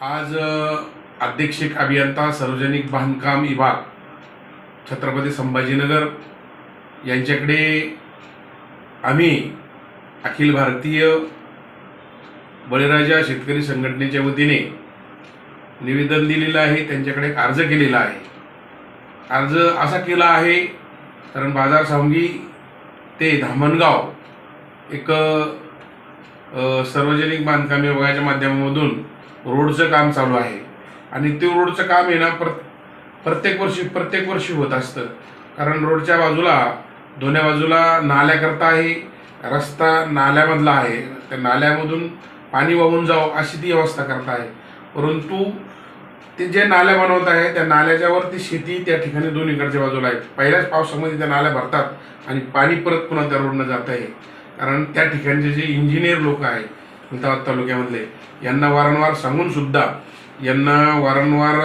आज अध्यक्षिक अभियंता सार्वजनिक बांधकाम विभाग छत्रपती संभाजीनगर यांच्याकडे आम्ही अखिल भारतीय बळीराजा शेतकरी संघटनेच्या वतीने निवेदन दिलेलं आहे त्यांच्याकडे अर्ज केलेला आहे. अर्ज असा केला आहे कारण बाजार सांगी ते धामणगाव एक सार्वजनिक बांधकाम विभागाच्या माध्यमामधून रोडचं काम चालू आहे. आणि ते रोडचं काम आहे ना प्र प्रत्येक वर्षी प्रत्येक वर्षी होत असतं. कारण रोडच्या बाजूला दोन्ही बाजूला नाल्याकरता आहे रस्ता नाल्यामधला आहे. त्या नाल्यामधून पाणी वाहून जावं अशी ती व्यवस्था करता आहे. परंतु ते जे नाल्या बनवत आहे त्या नाल्याच्यावरती शेती त्या ठिकाणी दोन इकडच्या बाजूला आहे. पहिल्याच पावसामध्ये त्या नाल्या भरतात आणि पाणी परत पुन्हा त्या रोडनं जात आहे. कारण त्या ठिकाणचे जे इंजिनियर लोक आहेत खुलताबाद तालुक्यामधले. यांना वारंवार सांगून सुद्धा यांना वारंवार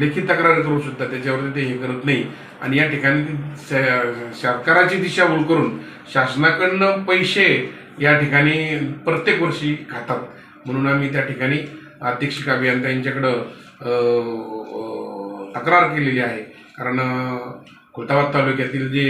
लेखी तक्रार करून सुद्धा त्याच्यावरती ते हे करत नाही. आणि या ठिकाणी सरकाराची दिशाभूल करून शासनाकडनं पैसे या ठिकाणी प्रत्येक वर्षी खातात. म्हणून आम्ही त्या ठिकाणी अध्यक्षिक अभियंता यांच्याकडं तक्रार केलेली आहे. कारण खुलताबाद तालुक्यातील जे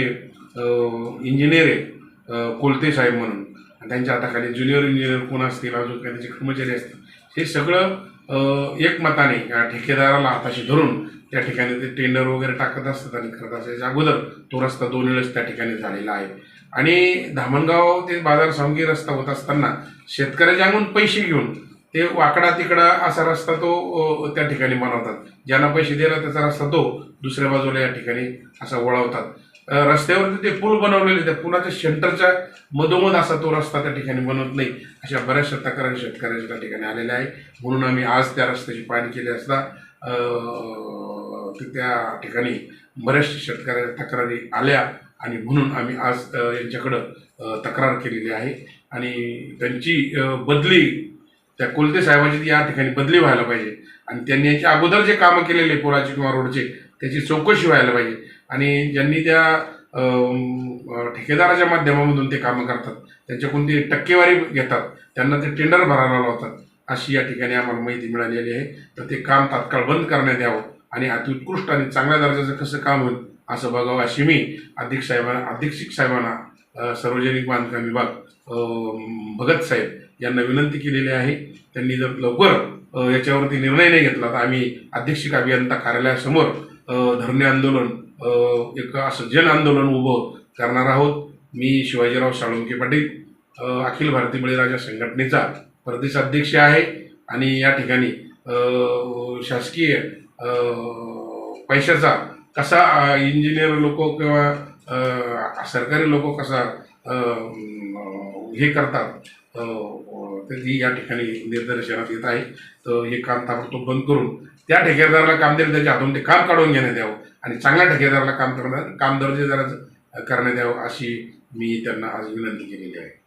इंजिनियर आहे कोलते साहेब म्हणून त्यांच्या हाताखाली ज्युनियर इंजिनियर कोण असतील अजून काही त्याचे कर्मचारी असतील हे सगळं एकमताने या ठेकेदाराला हाताशी धरून त्या ठिकाणी ते टेंडर वगैरे टाकत असतात आणि करत असतात. अगोदर तो रस्ता दोन वेळेस त्या ठिकाणी झालेला आहे. आणि धामणगाव ते बाजार सावंगी रस्ता होत असताना शेतकऱ्याच्या अंगून पैसे घेऊन ते वाकडा तिकडा असा रस्ता तो त्या ठिकाणी बनवतात. ज्यांना पैसे दिला त्याचा रस्ता तो दुसऱ्या बाजूला या ठिकाणी असा वळवतात. रस्त्यावरती ते पूल बनवलेले त्या पुलाच्या शेंटरच्या मधोमध असा तो रस्ता त्या ठिकाणी बनवत नाही. अशा बऱ्याचशा तक्रारी शेतकऱ्यांच्या त्या ठिकाणी आलेल्या आहे म्हणून आम्ही आज त्या रस्त्याची पाहणी केली असता त्या ठिकाणी बऱ्याचशा शेतकऱ्यांच्या तक्रारी आल्या आणि म्हणून आम्ही आज यांच्याकडं तक्रार केलेली आहे. आणि त्यांची बदली त्या कोलते साहेबांची ती या ठिकाणी बदली व्हायला पाहिजे. आणि त्यांनी याच्या अगोदर जे कामं केलेले पुराचे किंवा रोडचे त्याची चौकशी व्हायला पाहिजे. आणि ज्यांनी त्या ठेकेदाराच्या माध्यमामधून ते कामं करतात त्यांच्याकडून ते टक्केवारी घेतात त्यांना ते टेंडर भरायला लावतात अशी या ठिकाणी आम्हाला माहिती मिळालेली आहे. तर ते काम तात्काळ बंद करण्यात यावं आणि अतिउत्कृष्ट आणि चांगल्या दर्जाचं कसं काम होईल असं बघावं अशी मी अध्यक्ष साहेबांना अधीक्षक साहेबांना सार्वजनिक बांधकाम विभाग भगत साहेब यांना विनंती केलेली आहे. त्यांनी जर लवकर याच्यावरती निर्णय नाही घेतला तर आम्ही अध्यक्षिक अभियंता कार्यालयासमोर धरणे आंदोलन एक असं जन आंदोलन उभं करणार आहोत. मी शिवाजीराव साळुंके पाटील अखिल भारतीय बळीराजा संघटनेचा प्रदेश अध्यक्ष आहे आणि या ठिकाणी शासकीय पैशाचा कसा इंजिनियर लोक किंवा सरकारी लोक कसा हे करतात त्यांनी तर ती या ठिकाणी निदर्शनात येत आहे. तर हे काम ताबडतोब बंद करून त्या ठेकेदाराला काम दिलं त्याच्या हातून ते काम काढून घेण्यात यावं आणि चांगल्या ठेकेदाराला काम करणार काम दर्जेदाराचं करण्यात यावं अशी मी त्यांना आज विनंती केलेली आहे.